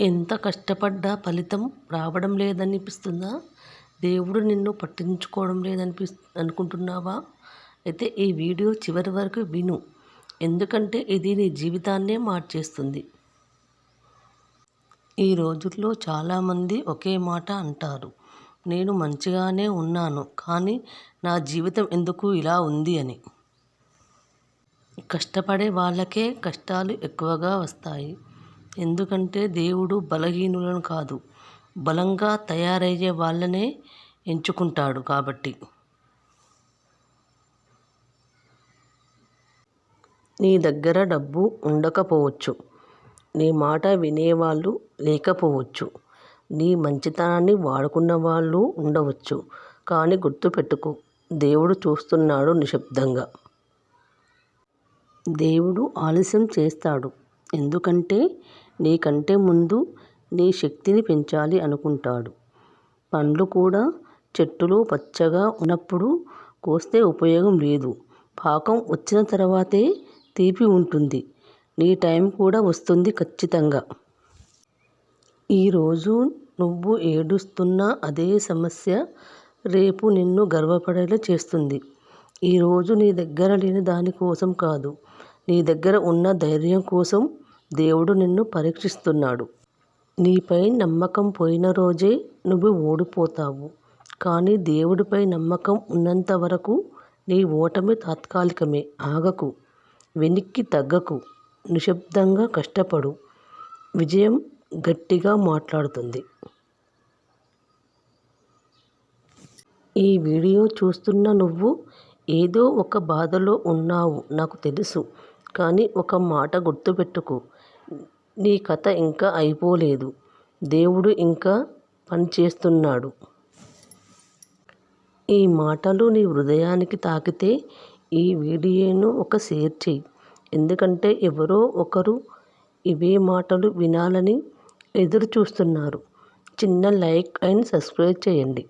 ఎంత కష్టపడ్డా ఫలితం రావడం లేదనిపిస్తుందా? దేవుడు నిన్ను పట్టించుకోవడం లేదనిపి అనుకుంటున్నావా? అయితే ఈ వీడియో చివరి వరకు విను. ఎందుకంటే ఇది నీ జీవితాన్నే మార్చేస్తుంది. ఈ రోజుల్లో చాలామంది ఒకే మాట అంటారు. నేను మంచిగానే ఉన్నాను కానీ నా జీవితం ఎందుకు ఇలా ఉంది అని. కష్టపడే వాళ్ళకే కష్టాలు ఎక్కువగా వస్తాయి. ఎందుకంటే దేవుడు బలహీనులను కాదు బలంగా తయారయ్యే వాళ్ళనే ఎంచుకుంటాడు కాబట్టి. నీ దగ్గర డబ్బు ఉండకపోవచ్చు నీ మాట వినేవాళ్ళు లేకపోవచ్చు నీ మంచితనాన్ని వాడుకున్న వాళ్ళు ఉండవచ్చు కానీ గుర్తుపెట్టుకో దేవుడు చూస్తున్నాడు నిశ్శబ్దంగా. దేవుడు ఆలస్యం చేస్తాడు. ఎందుకంటే నీకంటే ముందు నీ శక్తిని పెంచాలి అనుకుంటాడు. పండ్లు కూడా చెట్టులో పచ్చగా ఉన్నప్పుడు కోస్తే ఉపయోగం లేదు. పాకం వచ్చిన తర్వాతే తీపి ఉంటుంది. నీ టైం కూడా వస్తుంది ఖచ్చితంగా. ఈరోజు నువ్వు ఏడుస్తున్న అదే సమస్య రేపు నిన్ను గర్వపడేలా చేస్తుంది. ఈరోజు నీ దగ్గర లేని దానికోసం కాదు. నీ దగ్గర ఉన్న ధైర్యం కోసం దేవుడు నిన్ను పరీక్షిస్తున్నాడు. నీపై నమ్మకం పోయిన రోజే నువ్వు ఓడిపోతావు. కానీ దేవుడిపై నమ్మకం ఉన్నంత వరకు నీ ఓటమి తాత్కాలికమే. ఆగకు. వెనక్కి తగ్గకు. నిశ్శబ్దంగా కష్టపడు. విజయం గట్టిగా మాట్లాడుతుంది. ఈ వీడియో చూస్తున్న నువ్వు ఏదో ఒక బాధలో ఉన్నావు. నాకు తెలుసు. కానీ ఒక మాట గుర్తుపెట్టుకో. నీ కథ ఇంకా అయిపోలేదు. దేవుడు ఇంకా పనిచేస్తున్నాడు. ఈ మాటలు నీ హృదయానికి తాకితే ఈ వీడియోను ఒక షేర్ చెయ్యి. ఎందుకంటే ఎవరో ఒకరు ఇవే మాటలు వినాలని ఎదురు చూస్తున్నారు చిన్న లైక్ అండ్ సబ్స్క్రైబ్ చేయండి.